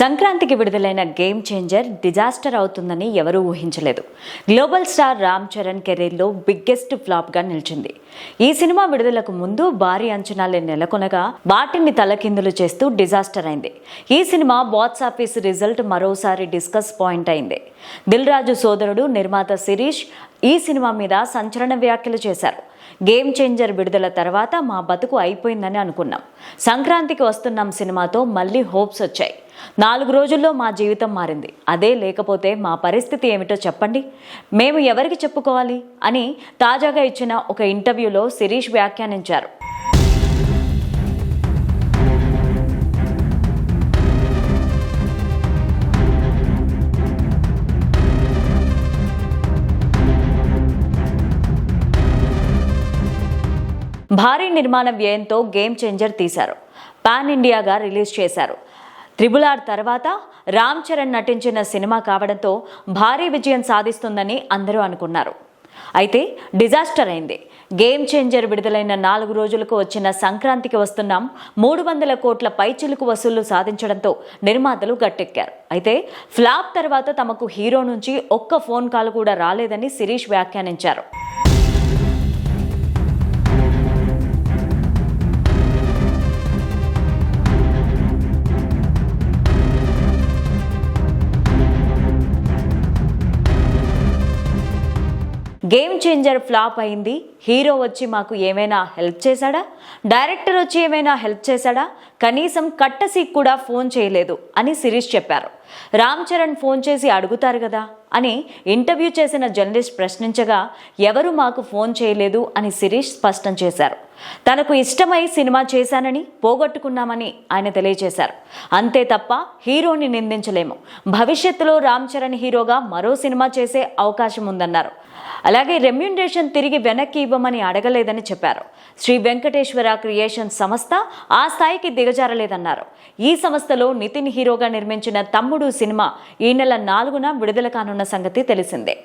సంక్రాంతికి విడుదలైన game changer disaster అవుతుందని ఎవరూ ఊహించలేదు. గ్లోబల్ స్టార్ రామ్ చరణ్ కెరీర్లో బిగ్గెస్ట్ ఫ్లాప్గా నిలిచింది. ఈ సినిమా విడుదలకు ముందు భారీ అంచనాలే నెలకొనగా వాటిని తలకిందులు చేస్తూ డిజాస్టర్ అయింది. ఈ సినిమా బాక్స్ ఆఫీస్ రిజల్ట్ మరోసారి డిస్కస్ పాయింట్ అయింది. దిల్ రాజు సోదరుడు నిర్మాత శిరీష్ ఈ సినిమా మీద సంచలన వ్యాఖ్యలు చేశారు. గేమ్ చేంజర్ విడుదల తర్వాత మా బతుకు అయిపోయిందని అనుకున్నాం. సంక్రాంతికి వస్తున్నాం సినిమాతో మళ్ళీ హోప్స్ వచ్చాయి. నాలుగు రోజుల్లో మా జీవితం మారింది. అదే లేకపోతే మా పరిస్థితి ఏమిటో చెప్పండి. మేము ఎవరికి చెప్పుకోవాలి? అని తాజాగా ఇచ్చిన ఒక ఇంటర్వ్యూలో శిరీష్ వ్యాఖ్యానించారు. భారీ నిర్మాణ వ్యయంతో గేమ్ చేంజర్ తీశారు. పాన్ ఇండియాగా రిలీజ్ చేశారు. త్రిబుల్ ఆర్ తర్వాత రామ్ చరణ్ నటించిన సినిమా కావడంతో భారీ విజయం సాధిస్తుందని అందరూ అనుకున్నారు. అయితే డిజాస్టర్ అయింది. గేమ్ చేంజర్ విడుదలైన నాలుగు రోజులకు వచ్చిన సంక్రాంతికి వస్తున్నాం. మూడు వందల కోట్ల పైచిలుకు వసూళ్ళు సాధించడంతో నిర్మాతలు గట్టెక్కారు. అయితే ఫ్లాప్ తర్వాత తమకు హీరో నుంచి ఒక్క ఫోన్ కాల్ కూడా రాలేదని శిరీష్ వ్యాఖ్యానించారు. గేమ్ చేంజర్ ఫ్లాప్ అయింది. హీరో వచ్చి మాకు ఏమైనా హెల్ప్ చేశాడా? డైరెక్టర్ వచ్చి ఏమైనా హెల్ప్ చేశాడా? కనీసం కట్టసీక్ కూడా ఫోన్ చేయలేదు అని శిరీష్ చెప్పారు. రామ్ చరణ్ ఫోన్ చేసి అడుగుతారు కదా అని ఇంటర్వ్యూ చేసిన జర్నలిస్ట్ ప్రశ్నించగా ఎవరు మాకు ఫోన్ చేయలేదు అని శిరీష్ స్పష్టం చేశారు. తనకు ఇష్టమై సినిమా చేశానని పోగొట్టుకున్నామని ఆయన తెలియజేశారు. అంతే తప్ప హీరోని నిందించలేము. భవిష్యత్తులో రామ్ చరణ్ హీరోగా మరో సినిమా చేసే అవకాశం ఉందన్నారు. అలాగే రెమ్యూనరేషన్ తిరిగి వెనక్కి ఇవ్వమని అడగలేదని చెప్పారు. శ్రీ వెంకటేశ్వర క్రియేషన్ సంస్థ ఆ స్థాయికి దిగజారలేదన్నారు. ఈ సంస్థలో నితిన్ హీరోగా నిర్మించిన తమ్ముడు సినిమా ఈ నెల నాలుగున విడుదల కానున్న సంగతి తెలిసిందే.